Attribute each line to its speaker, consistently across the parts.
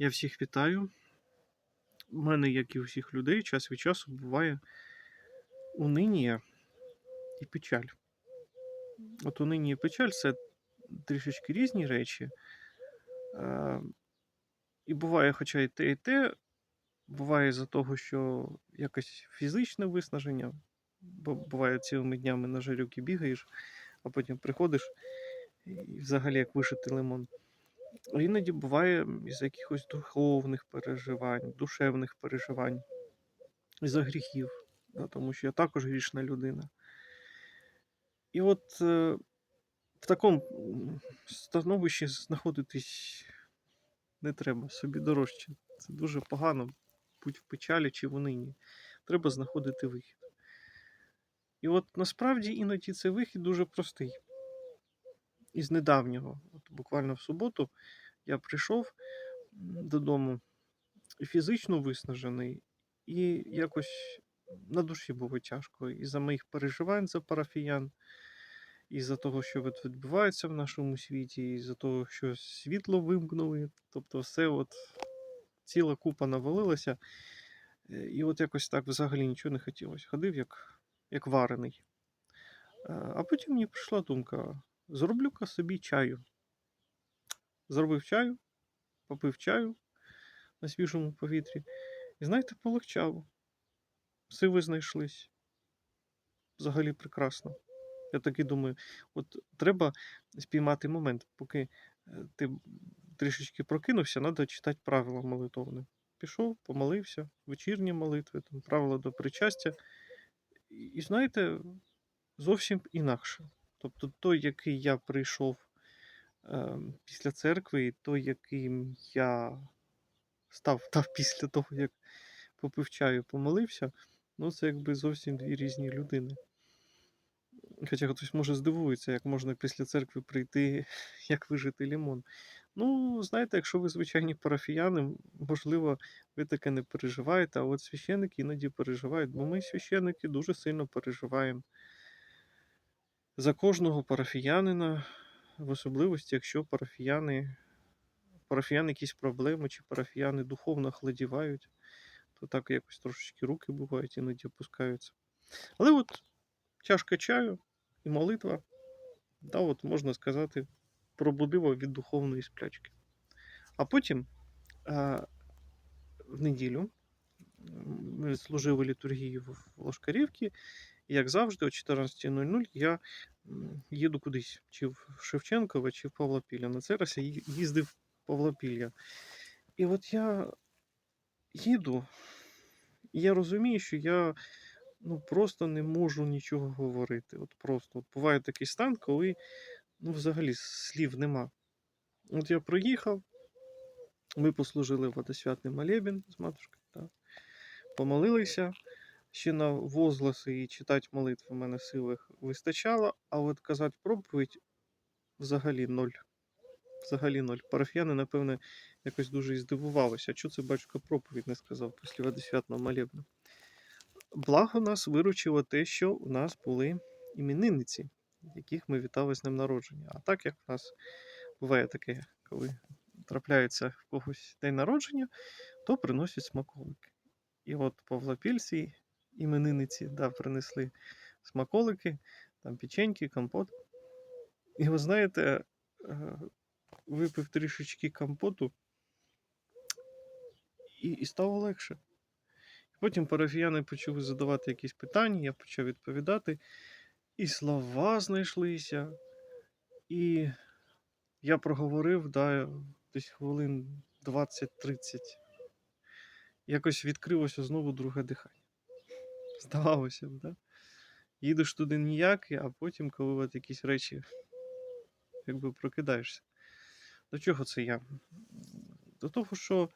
Speaker 1: Я всіх вітаю. У мене, як і у всіх людей, час від часу буває унинія і печаль. От унинія і печаль це трішечки різні речі. І буває, хоча і те, і те, буває за того, що якесь фізичне виснаження, бо буває цілими днями на жарюки бігаєш, а потім приходиш і взагалі як вишитий лимон. Іноді буває із якихось духовних переживань, душевних переживань, із-за гріхів, да, тому що я також грішна людина. І от е, в такому становищі знаходитись не треба, собі дорожче. Це дуже погано, будь в печалі чи в унині. Треба знаходити вихід. І от насправді іноді цей вихід дуже простий. Із недавнього, буквально в суботу, я прийшов додому фізично виснажений, і якось на душі було тяжко. І за моїх переживань за парафіян, і за того, що відбувається в нашому світі, і за того, що світло вимкнули. Тобто, все от ціла купа навалилася. Е, І от якось так взагалі нічого не хотілося. Ходив як, як варений. Е, А потім мені прийшла думка: зроблю-ка собі чаю. Зробив чаю, попив чаю на свіжому повітрі. І знаєте, полегчало. Сили знайшлись. Взагалі прекрасно. Я таки думаю, от треба спіймати момент, поки е, ти трішечки прокинувся, треба читати правила молитовне. Пішов, помолився, вечірні молитви, там, правила до причастя. І, і знаєте, зовсім інакше. Тобто той, який я прийшов після церкви, і той, яким я став, став після того, як попив чаю, помолився, ну це якби зовсім дві різні людини. Хоча хтось може здивується, як можна після церкви прийти, як вижити лімон. Ну, знаєте, якщо ви звичайні парафіяни, можливо, ви таке не переживаєте, а от священники іноді переживають, бо ми, священники, дуже сильно переживаємо за кожного парафіянина, в особливості, якщо парафіяни, парафіяни якісь проблеми, чи парафіяни духовно хладівають, то так якось трошечки руки бувають, іноді опускаються. Але от чашка чаю і молитва, да, от можна сказати, пробудила від духовної сплячки. А потім а, в неділю ми служили літургію в Лошкарівці, як завжди, о 14.00 я їду кудись, чи в Шевченкове, чи в Павлопілля. На цей раз я їздив в Павлопілля. І от я їду, і я розумію, що я ну, просто не можу нічого говорити. От просто от буває такий стан, коли ну, взагалі слів нема. От я проїхав, ми послужили водосвятний молебен з матушкою, так. помолилися. Ще на возгласи і читати молитви в мене сили вистачало, а от казати проповідь взагалі ноль. Взагалі ноль. Парафіяни, напевне, якось дуже і здивувалися. Чого це батько проповідь не сказав після водосвятного молебну? Благо нас виручило те, що у нас були іменинниці, яких ми вітали з днем народження. А так як в нас буває таке, коли трапляється в когось день народження, то приносять смаколики. І от Павлопільці іменинниці да, принесли смаколики, там печеньки, компот. І ви знаєте, е, випив трішечки компоту, і, і стало легше. Потім парафіяни почали задавати якісь питання, я почав відповідати, і слова знайшлися. І я проговорив да, десь хвилин 20-30. Якось відкрилося знову друге дихання. Здавалося б, да? Їдеш туди ніяк, а потім, коли от якісь речі якби прокидаєшся. До чого це я? До того, що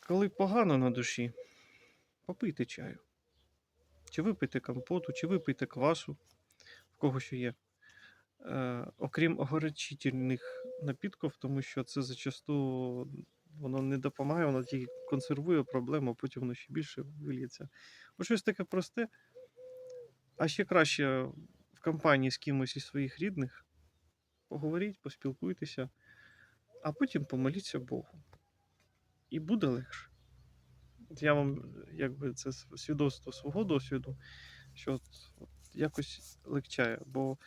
Speaker 1: коли погано на душі, попийте чаю. Чи випийте компоту, чи випийте квасу, в кого що є. Е, окрім огорчительних напідків, тому що це зачасту воно не допомагає, воно тільки консервує проблему, а потім воно ще більше виліється. Бо щось таке просте, а ще краще в компанії з кимось із своїх рідних поговоріть, поспілкуйтеся, а потім помоліться Богу. і буде легше. Я вам, якби це свідоцтво свого досвіду, що от, от якось легчає, бо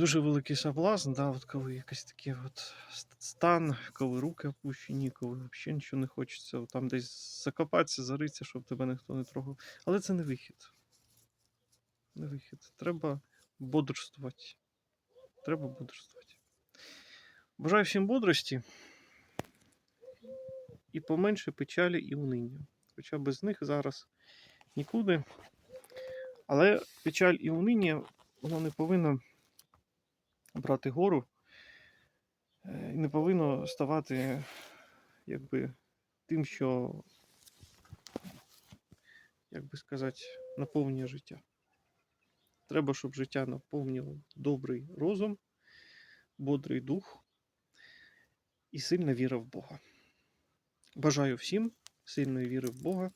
Speaker 1: дуже великий соблазн, да, от коли якийсь такий от стан, коли руки опущені, коли взагалі нічого не хочеться, там десь закопатися, заритися, щоб тебе ніхто не трогав. Але це не вихід. Не вихід. Треба бодрствувати. Треба бодрствувати. Бажаю всім бодрості і поменше печалі і униння. Хоча без них зараз нікуди. Але печаль і униння, воно не повинно брати гору, е, і не повинно ставати якби тим, що, як би сказати, наповнює життя. Треба, щоб життя наповнював добрий розум, бодрий дух і сильна віра в Бога. Бажаю всім сильної віри в Бога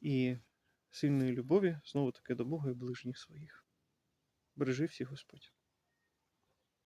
Speaker 1: і сильної любові знову таки до Бога і ближніх своїх. Бережи всіх Господь.